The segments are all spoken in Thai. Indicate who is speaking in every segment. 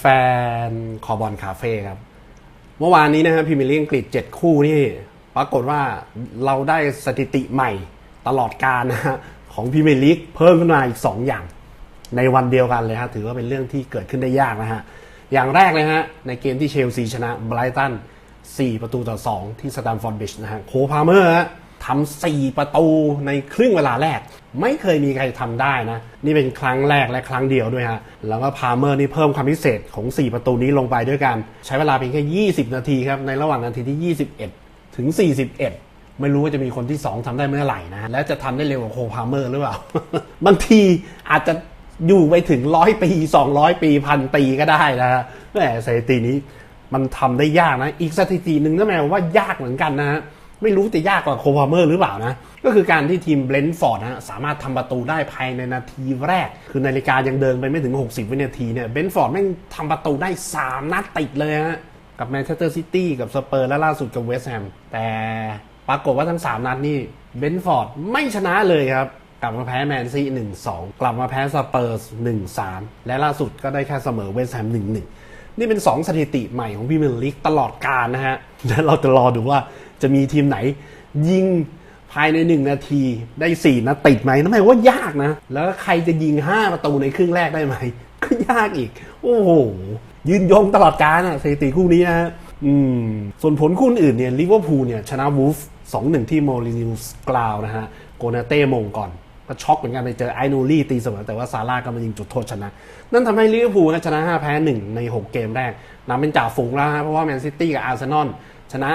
Speaker 1: แฟนๆคอบอลคาเฟ่ครับ เมื่อวานนี้นะครับพรีเมียร์ลีกอังกฤษ 7 คู่นี่ ปรากฏว่าเราได้สถิติใหม่ตลอดการนะฮะของพรีเมียร์ลีกเพิ่มขึ้นมาอีก 2 อย่าง ในวันเดียวกันเลยฮะถือว่าเป็นเรื่องที่เกิดขึ้นได้ยากนะฮะอย่างแรกเลยฮะในเกมที่เชลซีชนะไบรตัน4 ประตูต่อ 2 ที่สแตมฟอร์ดบริดจ์นะฮะโคพาเมอร์ฮะ ทำ4ประตูในครึ่งเวลาแรก ไม่เคยมีใครทำได้นะ นี่เป็นครั้งแรกและครั้งเดียวด้วยฮะ แล้วก็พาเมอร์นี่เพิ่มความพิเศษของ 4 ประตูนี้ลงไปด้วยกัน ใช้เวลาเพียงแค่ 20 นาทีครับ ในระหว่างนาทีที่ 21 ถึง 41 ไม่รู้ว่าจะมีคนที่ 2ทำได้เมื่อไหร่นะ และจะทำได้เร็วกว่าโคพาเมอร์หรือเปล่า บางทีอาจจะอยู่ไปถึงร้อยปี200 ปีพันปีก็ได้นะฮะแหมสถิตินี้มันทำได้ยากนะ อีกสถิติหนึ่งก็แปลว่ายากเหมือนกันนะฮะ ไม่รู้จะยากกว่าโคพาเมอร์หรือเปล่านะ ก็คือการที่ทีมเบนท์ฟอร์ดนะฮะสามารถทำประตูได้ภายในนาทีแรก คือนาฬิกายังเดินไปไม่ถึง 60 วินาทีเนี่ยเบนท์ฟอร์ดแม่งทำประตูได้ 3 นัดติดเลยฮะกับแมนเชสเตอร์ซิตี้กับสเปอร์และล่าสุดกับเวสต์แฮมแต่ปรากฏว่าทั้ง 3 นัดนี่เบนท์ฟอร์ดไม่ชนะเลยครับ กลับมาแพ้แมนซีหนึ่งสองกลับมาแพ้สเปอร์หนึ่งสามและล่าสุดก็ได้แค่เสมอเวสต์แฮมหนึ่งหนึ่งนี่เป็น 2 สถิติใหม่ของพรีเมียร์ลีกตลอดกาลนะฮะและเราจะรอดูว่า จะมีทีมไหนยิงภายใน 1 นาทีได้ 4นัดติดไหมนั่นหมายว่ายากนะ แล้วใครจะยิง 5 ประตูในครึ่งแรกได้ไหม ก็ยากอีก โอ้โห ยืนยงตลอดกาลอะสถิติคู่นี้นะฮะอืมส่วนผลคู่อื่นเนี่ยลิเวอร์พูลเนี่ยชนะวูฟ2-1ที่โมลินิวสกราวนะฮะ โกนาเต้มงก่อน ก็ช็อกเหมือนกันไปเจอไอโนูรี่ตีเสมอ แต่ว่าซาร่าก็มายิงจุดโทษชนะ นั่นทำให้ลิเวอร์พูลชนะ 5 แพ้ 1 ใน 6 เกมแรกนำเป็นจ่าฝูงแล้วฮะเพราะว่าแมนซิตี้กับอาร์เซนอล ชนะ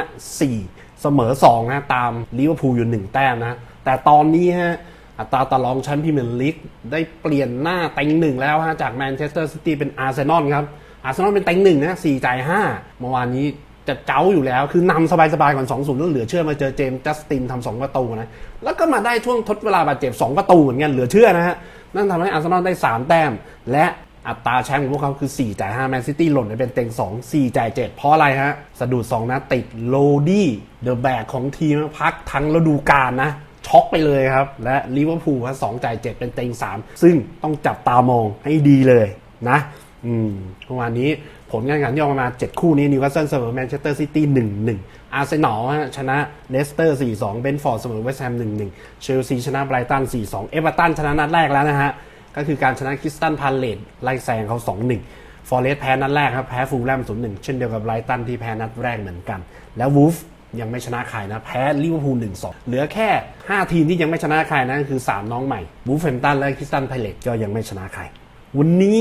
Speaker 1: 4 เสมอ2นะตามลิเวอร์พูลอยู่ 1 แต้มนะ แต่ตอนนี้ฮะอัตราต่อรองชมป์พรีเมียร์ลีกได้เปลี่ยนหน้าเต็งหนึ่งแล้วฮะจากแมนเชสเตอร์ซิตี้เป็นอาร์เซนอลครับอาร์เซนอลเป็นเต็งหนึ่งนะ4จ่าย5เมื่อวานนี้จะเจ้าอยู่แล้วคือนำสบายๆก่อน2อศูนย์แล้วเหลือเชื่อมาเจอเจมส์จัสตินทำสองประตูนะแล้วก็มาได้ช่วงทดเวลาบาดเจ็บ2ประตูเหมือนกันเหลือเชื่อนะฮะนั่นทำให้อาร์เซนอลได้3แต้ม และ อัตราแชมป์ของพวกเขาคือ 4 จ่าย 5 แมนซิตี้หล่นไปเป็นเต็ง 2 4 จ่าย 7 เพราะอะไรฮะ สะดุด2นัดติดโลดี้เดอะแบกของทีมพักทั้งฤดูกาลนะ ช็อกไปเลยครับ และลิเวอร์พูลครับสองจ่าย 7 เป็นเต็ง 3 ซึ่งต้องจับตามองให้ดีเลยนะ อืมเมื่อวานนี้ผลการแข่งขันที่ออกมา 7 คู่นี้นิวคาสเซิลเสมอแมนเชสเตอร์ซิตี้ 1-1 อาร์เซนอลชนะเลสเตอร์ 4-2 เบนฟอร์ดเสมอเวสต์แฮม 1-1 เชลซีชนะไบรตัน 4-2 เอเวอร์ตันชนะนัดแรกแล้วนะฮะ ก็คือการชนะคริสตันพาเลตไล่แซงเขา 2-1 ฟอร์เรสต์แพ้นัดแรกครับ แพ้ฟูลแลม0-1 เช่นเดียวกับไรตันที่แพ้นัดแรกเหมือนกัน แล้ววูฟยังไม่ชนะใครนะ แพ้ลิเวอร์พูล1-2 เหลือแค่ 5 ทีมที่ยังไม่ชนะใครนะคือ 3 น้องใหม่วูฟเฟมตันและคริสตันพาเลตก็ยังไม่ชนะใคร วันนี้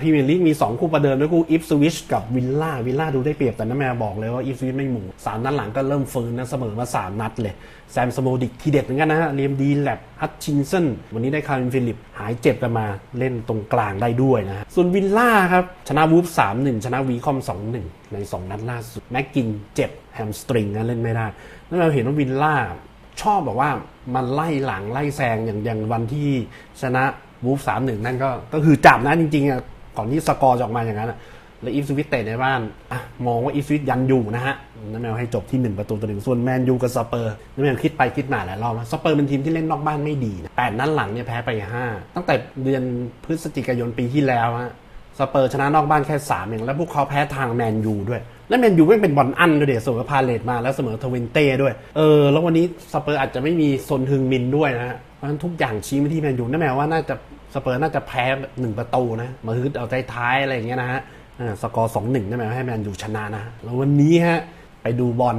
Speaker 1: พรีเมียร์ลีกมี 2 คู่ประเดิมด้วยคู่อิฟสวิชกับวิลล่าวิลล่าดูได้เปรียบแต่น้าแมวบอกเลยว่าอิฟสวิชไม่หมูสามนัดหลังก็เริ่มฟื้นนะเสมอมา 3 นัดเลย แซมสโมดิกทีเด็ดเหมือนกันนะฮะเรียมดีแลบฮัตชินสันวันนี้ได้คาร์ลินฟิลิป หายเจ็บกันมาเล่นตรงกลางได้ด้วยนะฮะส่วนวิลล่าครับ ชนะวูฟ3-1ชนะวีคอม2-1ใน 2 นัดล่าสุดแม็กกินเจ็บแฮมสตริงนะเล่นไม่ได้น้าแมวเห็นว่าวิลล่า ชอบแบอกว่ามันไล่หลังไล่แซงอย่างอย่างวันที่ชนะวูฟสามหนึ่งนั่นก็ก็คือจับนะจริงๆอะก่อนที่สกอร์จะออกมาอย่างนั้นอะแล้วอีฟสวิตเตะในบ้านอะมองว่าอีฟสวิตยันอยู่นะฮะนั่นแมวให้จบที่ 1 ประตูต่อหนึ่งส่วนแมนยูกับสเปอร์นั่นแมวคิดไปคิดมาหลายรอบแล้วสเปอร์เป็นทีมที่เล่นนอกบ้านไม่ดีนะแปดนัดหลังเนี่ยแพ้ไป 5 ตั้งแต่เดือนพฤศจิกายนปีที่แล้วฮะ สเปอร์ชนะนอกบ้านแค่สามเองแล้วพวกเขาแพ้ทางแมนยูด้วย แล้วแมนยูไม่เป็นบอลอันด้วยเดี๋ยวเสมอพาเลตมาแล้วเสมอทเวนเต้ด้วย เออ แล้ววันนี้สเปอร์อาจจะไม่มีซนฮึงมินด้วยนะฮะเพราะฉะนั้นทุกอย่างชี้มาที่แมนยูนั่นแปลว่าน่าจะสเปอร์น่าจะแพ้หนึ่งประตูนะมาฮึดเอาใจท้ายอะไรอย่างเงี้ยนะฮะอ่าสกอร์สองหนึ่งนั่นแปลว่าให้แมนยูชนะนะแล้ววันนี้ฮะไปดูบอล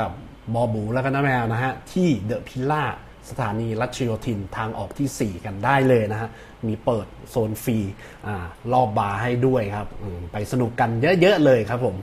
Speaker 1: กับบอบูแล้วก็น้าแมวนะฮะที่เดอะพิลล่า สถานีรัชโยธินทางออกที่ 4 กันได้เลยนะฮะ มีเปิดโซนฟรีอารอบบาร์ให้ด้วยครับ ไปสนุกกันเยอะๆเลยครับผม